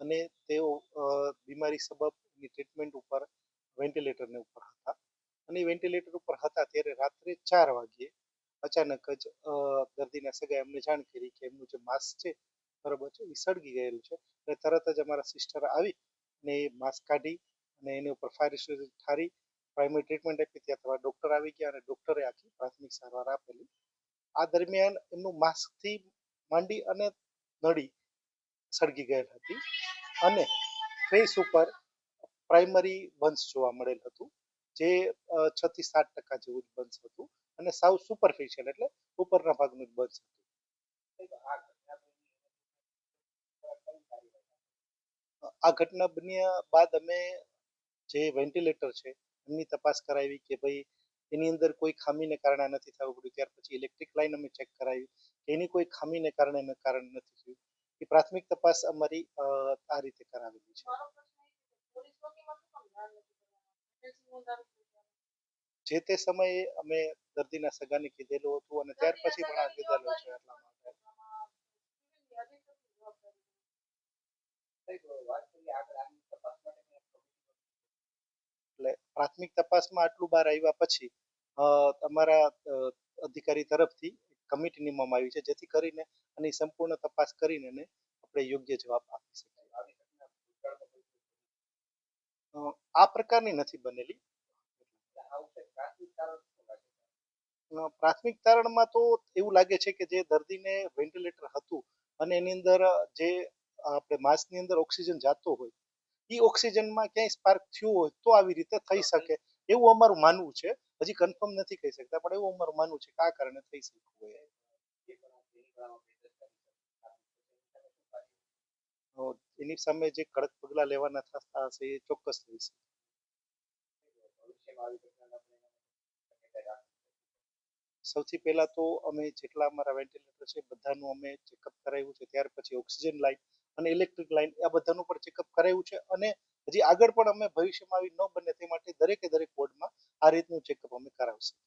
અને તેઓ બીમારી સબબની ટ્રીટમેન્ટ ઉપર વેન્ટિલેટરને ઉપર હતા. અને વેન્ટિલેટર ઉપર હતા ત્યારે રાત્રે ચાર વાગ્યે અચાનક જ દર્દીના સગાએ એમને જાણ કરી કે એમનું જે માસ્ક છે, બરોબર છે, એ સળગી ગયેલું છે. અને તરત જ અમારા સિસ્ટર આવી ને એ માસ્ક કાઢી અને એની ઉપર ફાયર એક્સટિંગ્વિશર ઠારી પ્રાઇમરી ટ્રીટમેન્ટ આપી, ત્યાં તમારા ડૉક્ટર આવી ગયા અને ડૉક્ટરે આખી પ્રાથમિક સારવાર આપેલી. આ દરમિયાન એમનું માસ્કથી માંડી અને નળી સળગી ગયેલ હતી. અને ફેસ ઉપર પ્રાઇમરી વંશ જોવા મળેલ હતું, જે થી સાત ટકા જેવું જ વંશ હતું અને સાવ સુપરફિશિયલ એટલે ઉપરના ભાગનું જ વંશ હતું. આ ઘટના બન્યા બાદ અમે જે વેન્ટિલેટર છે, એમની તપાસ કરાવી કે ભાઈ એની અંદર કોઈ ખામીને કારણે નથી થવું પડ્યું. ત્યાર પછી ઇલેક્ટ્રિક લાઈન અમે ચેક કરાવી એની કોઈ ખામીને કારણે કારણ નથી થયું. એ પ્રાથમિક તપાસ અમારી આ રીતે કરાવેલી છે. જે તે સમયે અમે દર્દીના સગાને કીધેલું હતું અને ત્યાર પછી પણ આ કીધેલું છે એટલા એટલે પ્રાથમિક તપાસમાં આટલું બહાર આવ્યા પછી અ, અમારા અધિકારી તરફથી કમિટી નીમવામાં આવી છે જેથી કરીને અને સંપૂર્ણ તપાસ કરીને એને આપણે યોગ્ય જવાબ આપી શકીએ. આ પ્રકારની નથી બનેલી. પ્રાથમિક તારણમાં તો એવું લાગે છે કે જે દર્દીને વેન્ટિલેટર હતું અને એની અંદર જે આપણે માસ્કની અંદર ઓક્સિજન જાતો હોય એ ઓક્સિજનમાં ક્યાંય સ્પાર્ક થયું હોય તો આવી રીતે થઈ શકે એવું અમારું માનવું છે. હજી કન્ફર્મ નથી કહી શકતા, પણ એવું અમારું માનવું છે કે આ કારણે થઈ શક્યું હોય એની સામે જે કડક પગલાં લેવાના થતા હશે એ ચોક્કસ લઈશું સૌથી પહેલા તો અમે જેટલા અમારા વેન્ટિલેટર છે બધાનું અમે ચેકઅપ કરાવ્યું છે, ત્યાર પછી ઓક્સિજન લાઇન અને ઇલેક્ટ્રિક લાઇન આ બધાનું પણ ચેકઅપ કરાવ્યું છે અને હજી આગળ પણ અમે ભવિષ્યમાં આવી ન બને તે માટે દરેકે દરેક વોર્ડમાં આ રીતનું ચેકઅપ અમે કરાવશું.